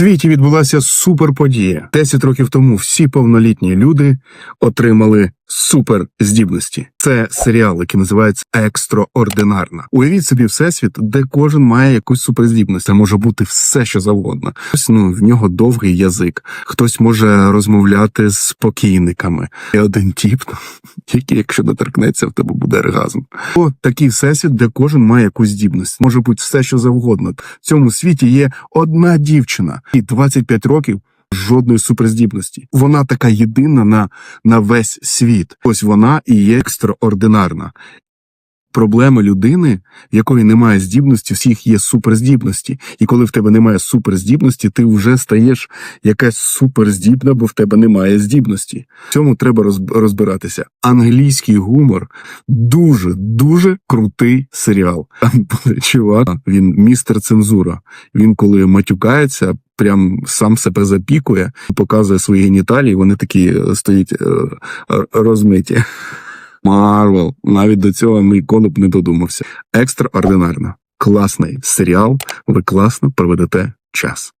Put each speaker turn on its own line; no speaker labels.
світі відбулася суперподія. 10 років тому всі повнолітні люди отримали суперздібності. Це серіал, який називається Екстраординарна. Уявіть собі всесвіт, де кожен має якусь суперздібність. Це може бути все, що завгодно. Хтось ну в нього довгий язик, хтось може розмовляти з покійниками. І один тіп, який, якщо доторкнеться, в тебе буде оргазм. О, такий всесвіт, де кожен має якусь здібність. Може бути все, що завгодно. В цьому світі є одна дівчина, і 25 років. Жодної суперздібності. Вона така єдина на, на весь світ. Ось вона і є екстраординарна. Проблема людини, в якої немає здібності, всіх є суперздібності. І коли в тебе немає суперздібності, ти вже стаєш якась суперздібна, бо в тебе немає здібності. В цьому треба розбиратися. Англійський гумор дуже дуже крутий серіал. Чувак, він містер цензура. Він коли матюкається, прям сам себе запікує, показує свої геніталії. Вони такі е, стоять е, розмиті. Марвел. Навіть до цього ніколи б не додумався. Екстраординарно. Класний серіал. Ви класно проведете час.